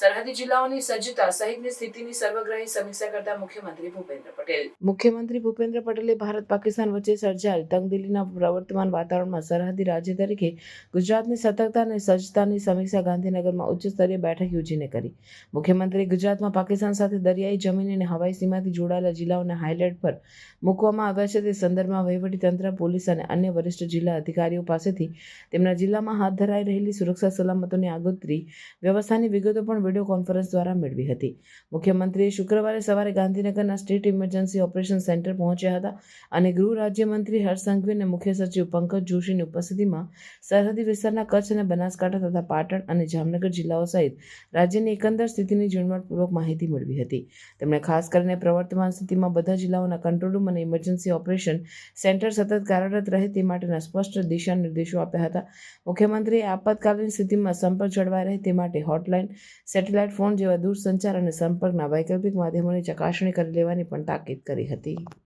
સરહદી જિલ્લાઓની સજ્જતા સહિતની સ્થિતિની સર્વગ્રાહી સમીક્ષા કરતા મુખ્યમંત્રી ભૂપેન્દ્ર પટેલ. મુખ્યમંત્રી ભૂપેન્દ્ર પટેલે ભારત પાકિસ્તાન વચ્ચે સર્જાયેલ તંગદિલીના પ્રવર્તમાન વાતાવરણમાં સરહદી રાજ્ય તરીકે ગુજરાતની સતર્કતા અને સજ્જતાની સમીક્ષા ગાંધીનગરમાં ઉચ્ચ સ્તરીય બેઠક યોજીને કરી. મુખ્યમંત્રીએ ગુજરાતમાં પાકિસ્તાન સાથે દરિયાઈ જમીન અને હવાઈ સીમાથી જોડાયેલા જિલ્લાઓને હાઇલાઇટ પર મૂકવામાં આવ્યા છે. તે સંદર્ભમાં વહીવટીતંત્ર, પોલીસ અને અન્ય વરિષ્ઠ જિલ્લા અધિકારીઓ પાસેથી તેમના જિલ્લામાં હાથ ધરાઈ રહેલી સુરક્ષા સલામતોની આગોતરી વ્યવસ્થાની વિગતો પણ વીડિયો કોન્ફરન્સ દ્વારા મેળવી હતી. મુખ્યમંત્રીએ શુક્રવારે સવારે ગાંધીનગરના સ્ટેટ ઇમરજન્સી ઓપરેશન સેન્ટર પહોંચ્યા હતા અને ગૃહ રાજ્યમંત્રી હર્ષ અને મુખ્ય સચિવ પંકજ જોશીની ઉપસ્થિતિમાં સરહદી વિસ્તારના કચ્છ અને બનાસકાંઠા તથા પાટણ અને જામનગર જિલ્લાઓ સહિત રાજ્યની એકંદર સ્થિતિની ઝીણવટપૂર્વક માહિતી મેળવી હતી. તેમણે ખાસ કરીને પ્રવર્તમાન સ્થિતિમાં બધા જિલ્લાઓના કંટ્રોલ રૂમ અને ઇમરજન્સી ઓપરેશન સેન્ટર સતત કાર્યરત રહે તે માટેના સ્પષ્ટ દિશા નિર્દેશો આપ્યા હતા. મુખ્યમંત્રીએ આપાતકાલીન સ્થિતિમાં સંપર્ક જળવાઈ રહે તે માટે હોટલાઇન સેટેલાઇટ ફોન જેવા દૂરસંચાર અને સંપર્કના વૈકલ્પિક માધ્યમોની ચકાસણી કરી લેવાની પણ તાકીદ કરી હતી.